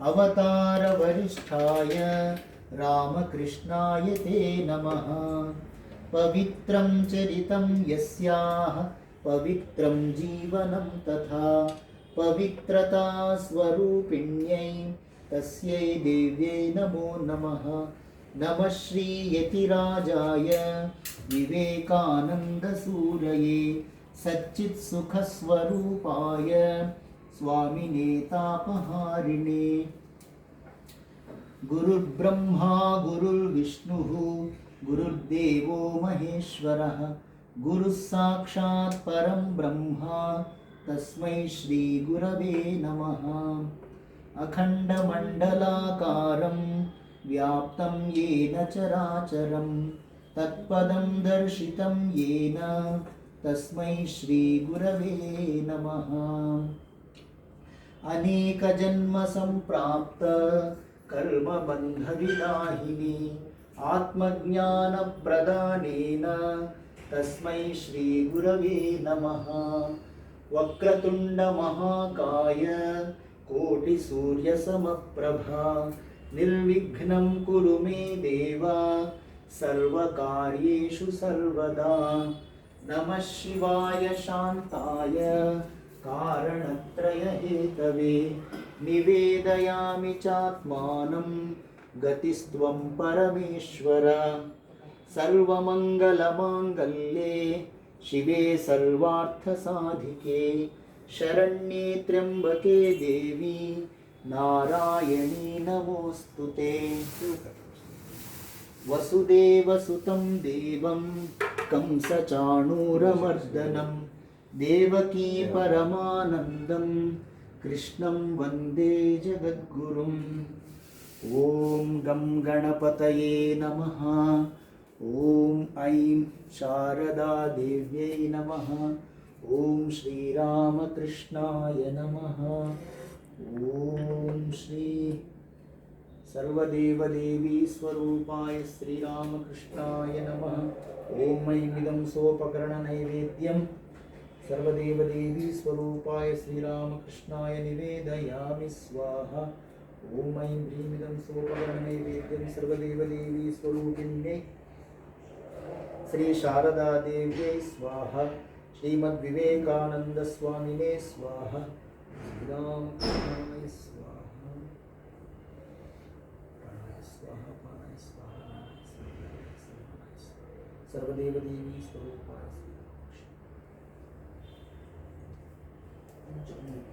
अवतारवरिष्ठाय रामकृष्णाय ते नमः। पवित्रं चरितं यस्याः पवित्रं जीवनं तथा पवित्रतास्वरूपिण्यै तस्यै देव्यै नमो नमः। नमः श्रीयतिराजाय विवेकानन्दसूरये सच्चित्सुखस्वरूपाय स्वामिने तापहारिणे। गुरुर्ब्रह्मा गुरुर्विष्णुः गुरुर्देवो महेश्वरः गुरुः साक्षात् परं ब्रह्मा तस्मै श्रीगुरवे नमः। अखण्डमण्डलाकारं व्याप्तं येन चराचरं तत्पदं दर्शितं येन तस्मै श्रीगुरवे नमः अनेकजन्मसम्प्राप्त कर्मबन्धविदाहिनी, आत्मज्ञानप्रदानेन। तस्मै श्रीगुरवे नमः। वक्रतुण्डमहाकाय कोटिसूर्यसमप्रभा। निर्विघ्नं कुरु मे देव। सर्वदा। नमः शिवाय शान्ताय। कारणत्रयहेतवे निवेदयामि चात्मानं गतिस्त्वं परमेश्वर। सर्वमङ्गलमाङ्गल्ये शिवे सर्वार्थसाधिके शरण्ये त्र्यम्बके देवी नारायणी नमोऽस्तु ते। वसुदेवसुतं देवं कंसचाणूरमर्दनं देवकी परमानन्दं कृष्णं वन्दे जगद्गुरुम् ॐ गं गणपतये नमः। ॐ ऐं शारदादेव्यै नमः। ॐ श्रीरामकृष्णाय नमः। ॐ श्री सर्वदेवदेवी स्वरूपाय श्रीरामकृष्णाय नमः। ॐ ऐमिदं सोपकरणनैवेद्यं सर्वदेवदेवी स्वरूपाय श्रीरामकृष्णाय निवेदयामि स्वाहा। ॐ ऐं ह्रीमिदं सोपकरणनैवेद्यं सर्वदेवदेवी स्वरूपिण्यै श्रीशारदादेव्यै स्वाहा। श्रीमद्विवेकानन्दस्वामिने स्वाहा। श्रीरामकृष्णाय स्वाहा। प्राणाय स्वाहा 좀